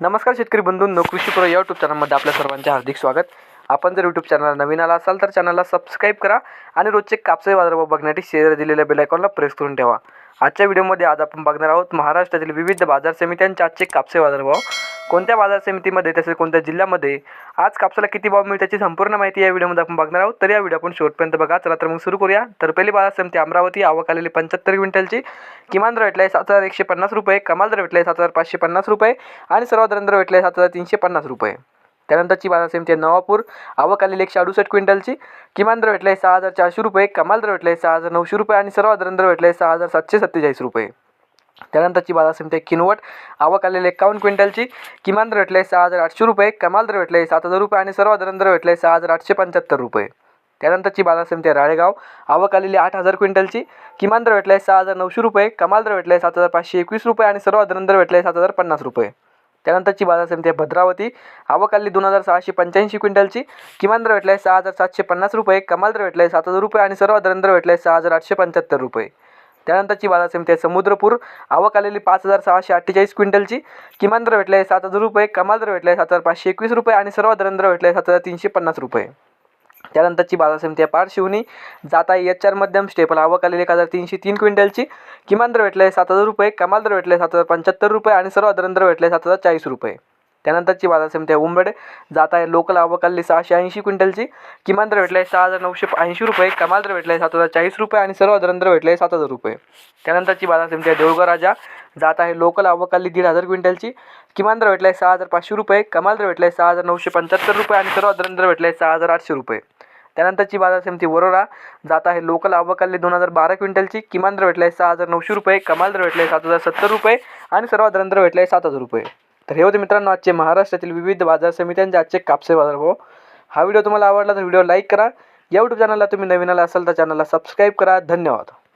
नमस्कार शेतकरी बंधूंनो कृषी प्रो या यूट्यूब चॅनलमध्ये आपल्या सर्वांचे हार्दिक स्वागत. आपण जर यूट्यूब चॅनल नवीन आला असाल तर चॅनलला सबस्क्राईब करा आणि रोजचे कापसे बाजारभाव बघण्यासाठी शेअर दिलेल्या बेलायकॉनला प्रेस करून ठेवा. आजच्या व्हिडिओमध्ये आज आपण बघणार आहोत महाराष्ट्रातील विविध बाजार समित्यांचे आजचे कापसे बाजारभाव. कोणत्या बाजार समितीमध्ये तसेच कोणत्या जिल्ह्यामध्ये आज कापसाला किती भाव मिळते त्याची संपूर्ण माहिती या व्हिडिओमध्ये आपण बघणार आहोत. तर या व्हिडिओ आपण शेवटपर्यंत बघा. चला तर मग सुरू करूया. तर पहिली बाजार समिती अमरावती आवक आलेली पंच्याहत्तर क्विंटलची. किमान दर भेटला आहे सात हजार एकशे पन्नास रुपये कमाल दर भेटला आहे सात हजार पाचशे पन्नास रुपये आणि सर्वात दर भेटला आहे सात हजार तीनशे पन्नास रुपये. त्यानंतरची बाजार समिती आहे नवापूर. आवक आलेली एकशे अडुसष्ट क्विंटलची. किमान दर भेटला आहे सहा हजार चारशे रुपये. कमाल दर भेटला आहे सहा हजार नऊशे रुपये. आणि सर्वात दर भेटला आहे सहा हजार सातशे सत्तेचाळीस रुपये. त्यानंतरची बाजार समिती आहे किनवट. आवक आलेली एकावन्न क्विंटलची. किमान दर भेटले सहा हजार आठशे रुपये. कमाल दर भेटले सात हजार रुपये. आणि सर्वात दर आहे सहा हजार आठशे पंच्याहत्तर रुपये. त्यानंतरची बाजार समिती आहे राळेगाव. आवक आलेली आठ हजार क्विंटलची. किमान दर भेटले सहा हजार नऊशे रुपये. कमाल दर भेटले सात हजार पाचशे एकवीस रुपये. आणि सर्वात दर भेटले सात हजार पन्नास रुपये. त्यानंतरची बाजार समिती आहे भद्रावती. आवक आलेली दोन हजार सहाशे पंच्याऐंशी क्विंटलची. किमान दर भेटले सहा हजार सातशे पन्नास रुपये. कमाल दर भेटले सात हजार रुपये आणि सर्वात दर भेटले सहा हजार आठशे पंच्याहत्तर रुपये. त्यानंतरची बाजार समिती आहे समुद्रपूर. आवक आलेली पाच हजार सहाशे अठ्ठेचाळीस क्विंटलची. किमान दर भेटले सात हजार रुपये. कमाल दर भेटले सात हजार पाचशे एकवीस रुपये आणि सर्वात दर भेटले सात हजार तीनशे पन्नास रुपये. त्यानंतरची बाजार समिती आहे पारशिवनी जाता एच आर मध्यम स्टेपल आवक आलेली एक हजार तीनशे तीन क्विंटलची. किमान दर भेटले सात हजार रुपये कमाल दर भेटले सात हजार पंच्याहत्तर रुपये आणि सर्व दर भेटले सात हजार चाळीस रुपये. त्यानंतरची बाजार समिती आहे उंबड जात आहे. लोकल आवक आलेली सहाशे ऐंशी क्विंटलची. किमान दर भेटले सहा हजार नऊशे ऐंशी रुपये कमाल दर भेटले सात हजार चाळीस रुपये आणि सर्व दर भेटले सात हजार रुपये. त्यानंतरची बाजार समिती आहे देऊळगाव राजा जात आहे. लोकल आवक आली दीड हजार क्विंटलची. किमान दर भेटले सहा हजार पाचशे रुपये कमाल दर भेटले सहा हजार नऊशे पंच्याहत्तर रुपये आणि सर्व दर भेटले सहा हजार आठशे रुपये. त्यानंतरची बाजार समिती वरोरा जात आहे. लोकल आवक दोन हजार बारा क्विंटलची किमान दर भेटला आहे सहा हजार नऊशे रुपये कमाल दर भेटले सात हजार सत्तर रुपये आणि सर्वात दर भेटले सात हजार रुपये. तर हे होते मित्रांनो आजचे महाराष्ट्रातील विविध बाजार समित्यांचे आजचे कापसे बाजार. हो हा व्हिडिओ तुम्हाला आवडला तर व्हिडिओ लाईक करा. या यूट्यूब चॅनलला तुम्ही नवीन आला असाल तर चॅनलला सबस्क्राईब करा. धन्यवाद.